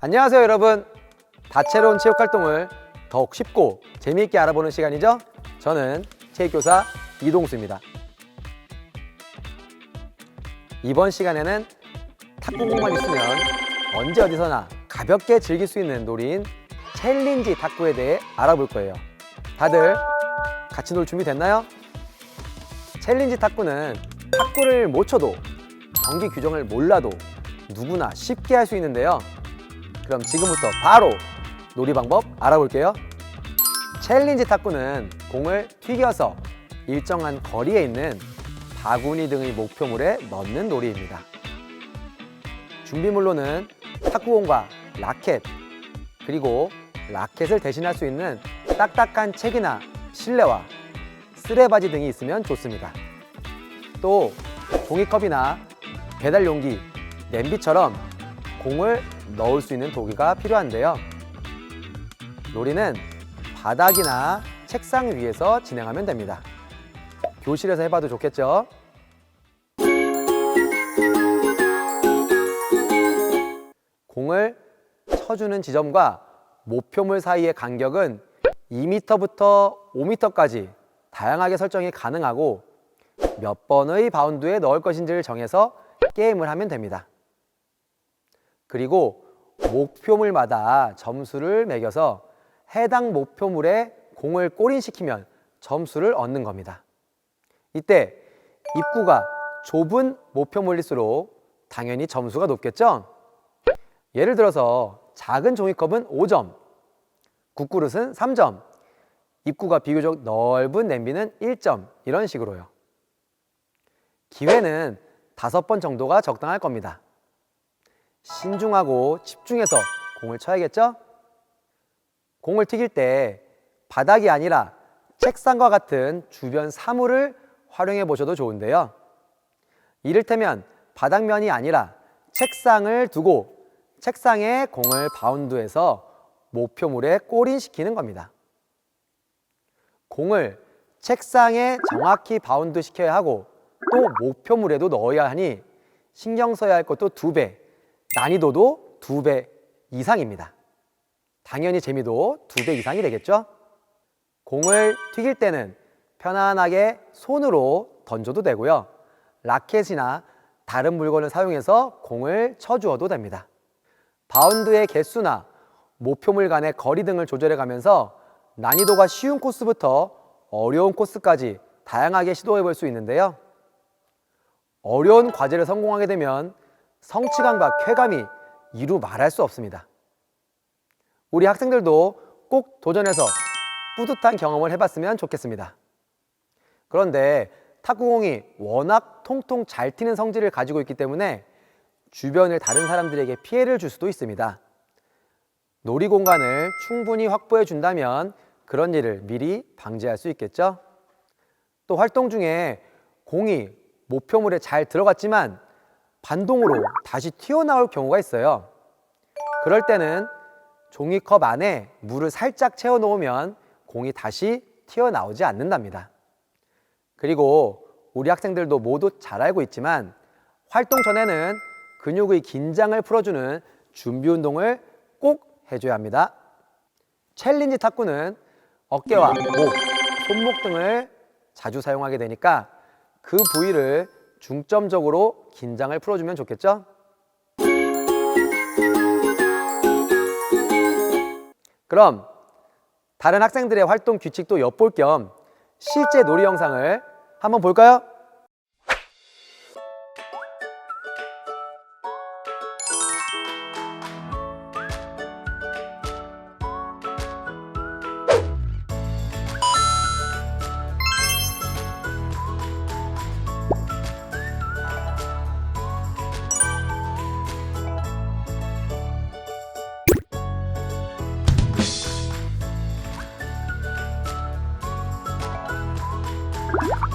안녕하세요 여러분. 다채로운 체육 활동을 더욱 쉽고 재미있게 알아보는 시간이죠. 저는 체육교사 이동수입니다. 이번 시간에는 탁구공만 있으면 언제 어디서나 가볍게 즐길 수 있는 놀이인 챌린지 탁구에 대해 알아볼 거예요. 다들 같이 놀 준비 됐나요? 챌린지 탁구는 탁구를 못 쳐도 경기 규정을 몰라도 누구나 쉽게 할 수 있는데요 그럼 지금부터 바로 놀이 방법 알아볼게요. 챌린지 탁구는 공을 튀겨서 일정한 거리에 있는 바구니 등의 목표물에 넣는 놀이입니다. 준비물로는 탁구공과 라켓, 그리고 라켓을 대신할 수 있는 딱딱한 책이나 실내화, 쓰레바지 등이 있으면 좋습니다. 또 종이컵이나 배달 용기, 냄비처럼 공을 넣을 수 있는 도구가 필요한데요. 놀이는 바닥이나 책상 위에서 진행하면 됩니다. 교실에서 해봐도 좋겠죠? 공을 쳐주는 지점과 목표물 사이의 간격은 2m부터 5m까지 다양하게 설정이 가능하고 몇 번의 바운드에 넣을 것인지를 정해서 게임을 하면 됩니다. 그리고 목표물마다 점수를 매겨서 해당 목표물에 공을 골인시키면 점수를 얻는 겁니다. 이때 입구가 좁은 목표물일수록 당연히 점수가 높겠죠? 예를 들어서 작은 종이컵은 5점, 국그릇은 3점, 입구가 비교적 넓은 냄비는 1점, 이런 식으로요. 기회는 다섯 번 정도가 적당할 겁니다. 신중하고 집중해서 공을 쳐야겠죠? 공을 튀길 때 바닥이 아니라 책상과 같은 주변 사물을 활용해 보셔도 좋은데요. 이를테면 바닥면이 아니라 책상을 두고 책상에 공을 바운드해서 목표물에 골인시키는 겁니다. 공을 책상에 정확히 바운드 시켜야 하고 또 목표물에도 넣어야 하니 신경 써야 할 것도 두 배, 난이도도 두 배 이상입니다. 당연히 재미도 두 배 이상이 되겠죠? 공을 튀길 때는 편안하게 손으로 던져도 되고요. 라켓이나 다른 물건을 사용해서 공을 쳐주어도 됩니다. 바운드의 개수나 목표물 간의 거리 등을 조절해 가면서 난이도가 쉬운 코스부터 어려운 코스까지 다양하게 시도해 볼 수 있는데요. 어려운 과제를 성공하게 되면 성취감과 쾌감이 이루 말할 수 없습니다. 우리 학생들도 꼭 도전해서 뿌듯한 경험을 해봤으면 좋겠습니다. 그런데 탁구공이 워낙 통통 잘 튀는 성질을 가지고 있기 때문에 주변의 다른 사람들에게 피해를 줄 수도 있습니다. 놀이 공간을 충분히 확보해 준다면 그런 일을 미리 방지할 수 있겠죠? 또 활동 중에 공이 목표물에 잘 들어갔지만 반동으로 다시 튀어나올 경우가 있어요. 그럴 때는 종이컵 안에 물을 살짝 채워 놓으면 공이 다시 튀어나오지 않는답니다. 그리고 우리 학생들도 모두 잘 알고 있지만 활동 전에는 근육의 긴장을 풀어주는 준비 운동을 꼭 해줘야 합니다. 챌린지 탁구는 어깨와 목, 손목 등을 자주 사용하게 되니까 그 부위를 중점적으로 긴장을 풀어주면 좋겠죠? 그럼 다른 학생들의 활동 규칙도 엿볼 겸 실제 놀이 영상을 한번 볼까요? you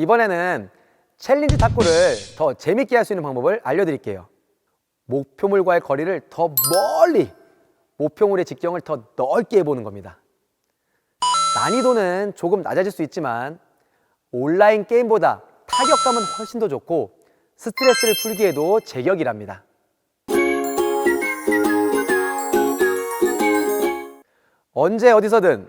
이번에는 챌린지 탁구를 더 재밌게 할 수 있는 방법을 알려드릴게요. 목표물과의 거리를 더 멀리, 목표물의 직경을 더 넓게 해보는 겁니다. 난이도는 조금 낮아질 수 있지만 온라인 게임보다 타격감은 훨씬 더 좋고 스트레스를 풀기에도 제격이랍니다. 언제 어디서든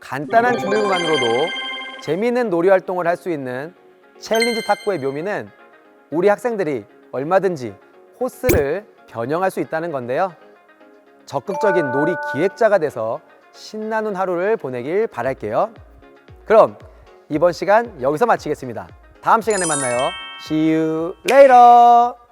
간단한 준비물만으로도 재미있는 놀이 활동을 할 수 있는 챌린지 탁구의 묘미는 우리 학생들이 얼마든지 코스를 변형할 수 있다는 건데요. 적극적인 놀이 기획자가 돼서 신나는 하루를 보내길 바랄게요. 그럼 이번 시간 여기서 마치겠습니다. 다음 시간에 만나요. See you later.